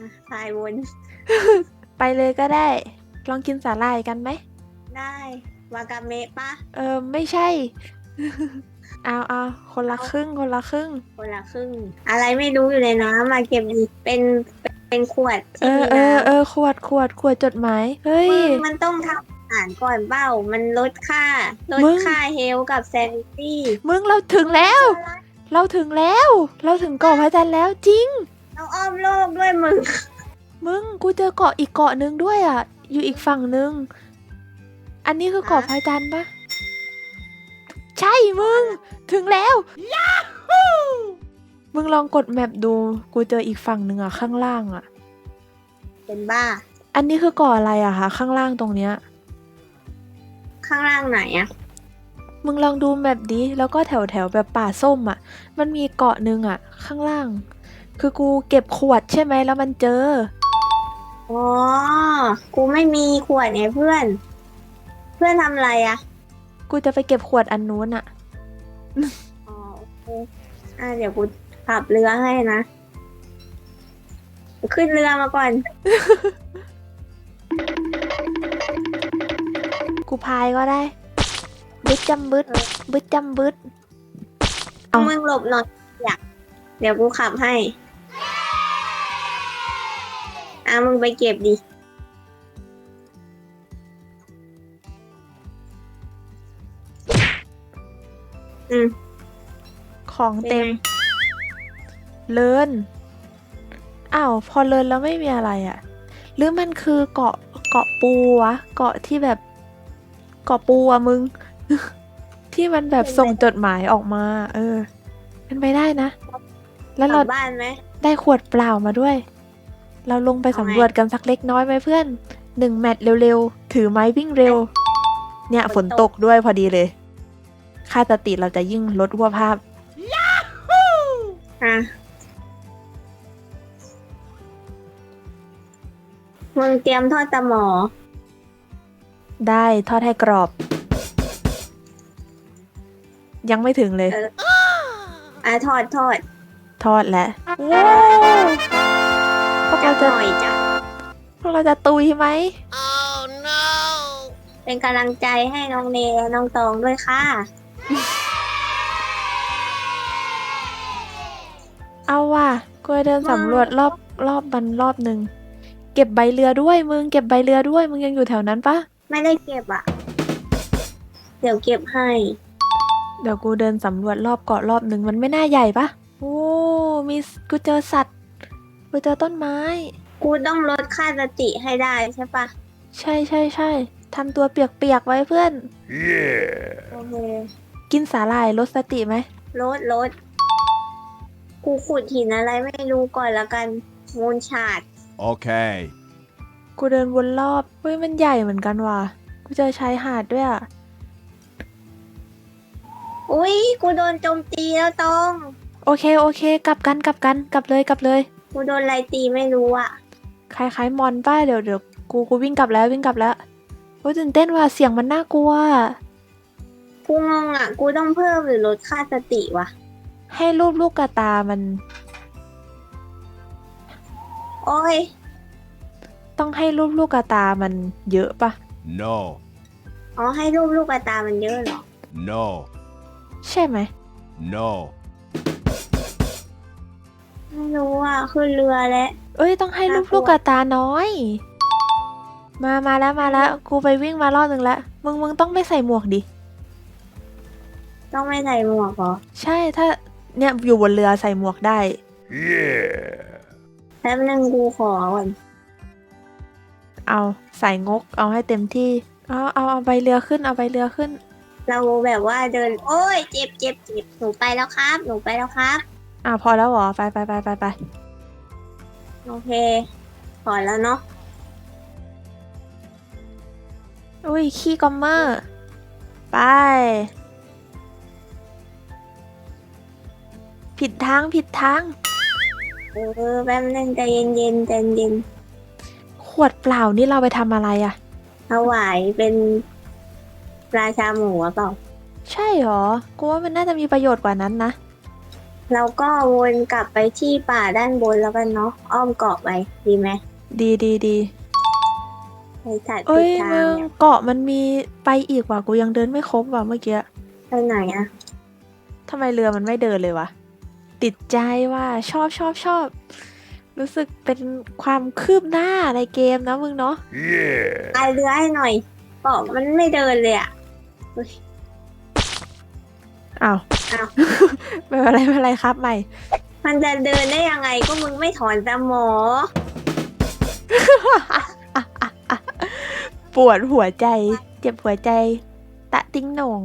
อะพายวน ไปเลยก็ได้ ลองกินสาหร่ายกันไหม ได้วากาเมะปะเออไม่ใช่ เอาเอาคนละครึ่งคนละครึ่ง คนละครึ่ง อะไรไม่รู้อยู่ในน้ำมาเก็บดีเป็นเป็นขวดเอที่อมีเออน้ำเออขวดขวดขวดจดหมาย เฮ้ยมึงมันต้องทำอาหารก่อนเบ้า มันลดค่าลดมึง ค่าเฮลท์กับแซนิตี้มึงเราถึงแล้ว เราถึงแล้ว เราถึงเกาะพระจันทร์แล้วจริง เราอ้อมโลกด้วยมึง มึงกูเจอเกาะอีกเกาะหนึ่งด้วยอะ อยู่อีกฝั่งหนึ่งอันนี้คือเกาะฮะพระจันทร์ปะใช่มึง ถึงแล้วยาฮูมึงลองกดแมปดูกูเจออีกฝั่งหนึ่งอะข้างล่างอะ เป็นบ้า อันนี้คือเกาะอะไรอะคะข้างล่างตรงเนี้ย ข้างล่างไหนอะมึงลองดูแมปดิแล้วก็แถวแถวๆแบบป่าส้มอะมันมีเกาะหนึ่งอะข้างล่าง คือกูเก็บขวดใช่ไหมแล้วมันเจอ อ๋อ กูไม่มีขวดไงเพื่อน เพื่อนทำอะไรอะกูจะไปเก็บขวดอันนู้นอะอ๋อโอเคอะเดี๋ยวกูขับเรือให้นะ ขึ้นเรือมาก่อน กูพายก็ได้ บึดจำบึดเออบึดจำบึด เอา มึงหลบหน่อยอยากเดี๋ยวกูขับให้ อะมึงไปเก็บดิ อืม ของเป็นเต็มไงเลินอ้าว พอเลินแล้วไม่มีอะไรอะ่ะ หรือมันคือเกาะเกาะปูวะ เกาะที่แบบ เกาะปูอะมึง ที่มันแบบส่งจดหมายออกมา เออเป็นไปได้นะ แล้วกเรา ลับบ้านไหม ได้ขวดเปล่ามาด้วย เราลงไปเอาไงสำรวจกันสักเล็กน้อยไหมเพื่อนหนึ่งแมตช์เร็วๆ ถือไม้วิ่งเร็ว เนี่ยฝฝนนตตกกด้วยพอดีเลย ค่าสติเราจะยิ่งลดวัวภาพอะมึงเตรียมทอดตะหมอ ได้ทอดให้กรอบ ยังไม่ถึงเลยเอออะทอดทอด ทอดแล้วว้าวพวกจัเรากหจะน่อยจ้ะพวกเราจะตุยไหมเป็นกำลังใจให้น้องเนและน้องตองด้วยค่ะ เอาว่ะกูจะเดินสำรวจรอบรอบบันรอบหนึ่งเก็บใบเรือด้วยมึงเก็บใบเรือด้วยมึงยังอยู่แถวนั้นปะไม่ได้เก็บอะ เดี๋ยวเก็บให้ เดี๋ยวกูเดินสำรวจรอบเกาะรอบหนึ่งมันไม่น่าใหญ่ปะโอ้ มีกูเจอสัตว์กูเจอต้นไม้ กูต้องลดค่าสติให้ได้ใช่ปะใช่ใช่ใช่ทำตัวเปียกๆไว้เพื่อนโอเคกินสาหร่ายลดสติไหมลดลดกูขุดหินอะไรไม่รู้ก่อนละกันมูลชาด Okay. กูเดินวนรอบเฮ้ยมันใหญ่เหมือนกันว่ะกูเจอชายหาดด้วยอะ อุ้ยกูโดนโจมตีแล้วตอง โอเคโอเค กลับกันกลับกันกลับเลยกลับเลย กูโดนอะไรตีไม่รู้อะ คล้ายๆมอนป้าเดี๋ยวเดี๋ยวกูกูวิ่งกลับแล้ววิ่งกลับแล้วโอ้ยตื่นเต้นว่ะเสียงมันน่ากลัว กูงงอะ กูต้องเพิ่มหรือลดค่าสติวะ ให้รูปลูกกระตามันโอ้ย ต้องให้รูปลูกกระตามันเยอะปะ No. อ๋อให้รูปลูกกระตามันเยอะเหรอ No. ใช่ไหม No. ไม่รู้อะขึ้นเรือแล้วเอ้ยต้องให้รูปน่ากลัวลูกกระตาน้อย มามาแล้วมาแล้วกูไปวิ่งมารอบหนึ่งแล้วมึงมึงต้องไม่ใส่หมวกดิต้องไม่ใส่หมวกเหรอใช่ถ้าเนี่ยอยู่บนเรือใส่หมวกได้ Yeah. แป๊บนึงกูขอก่อนเอาใส่งกเอาให้เต็มที่เอาเอาเอาใบเรือขึ้นเอาใบเรือขึ้น เราแบบว่าเดิน โอ้ยเจ็บเจ็บเจ็บหนูไปแล้วครับ หนูไปแล้วครับ อ่าพอแล้วเหรอ ไปไปไปไปไปโอเคขอแล้วเนาะอุ้ย ขี้กอมเมอร์ ไป ผิดทางผิดทาง เออแป๊บนึงใจเย็นเย็นๆใจเย็นขวดเปล่านี่เราไปทำอะไรอะถวายเป็นราชาหมูหรือเปล่า ใช่เหรอ กูว่ามันน่าจะมีประโยชน์กว่านั้นนะ เราก็วนกลับไปที่ป่าด้านบนแล้วกันเนาะอ้อมเกาะไปดีไหมดีดีดีไปจัดเอ้ติดยตามมึงเนี่ยเกาะมันมีไปอีกว่ะกูยังเดินไม่ครบว่ะเมื่อกี้ไปไหนอะทำไมเรือมันไม่เดินเลยวะติดใจว่าชอบชอบชอบ รู้สึกเป็นความคืบหน้าในเกมนะมึงเนาะ Yeah. พายเรือให้หน่อยเกาะมันไม่เดินเลยอะ อ้าวอ้าว ไม่เป็นไรไม่เป็นไรครับใหม่ มันจะเดินได้ยังไงก็มึงไม่ถอนสมอ ปวดหัวใจ เจ็บหัวใจ ตะติ้งโหน่ง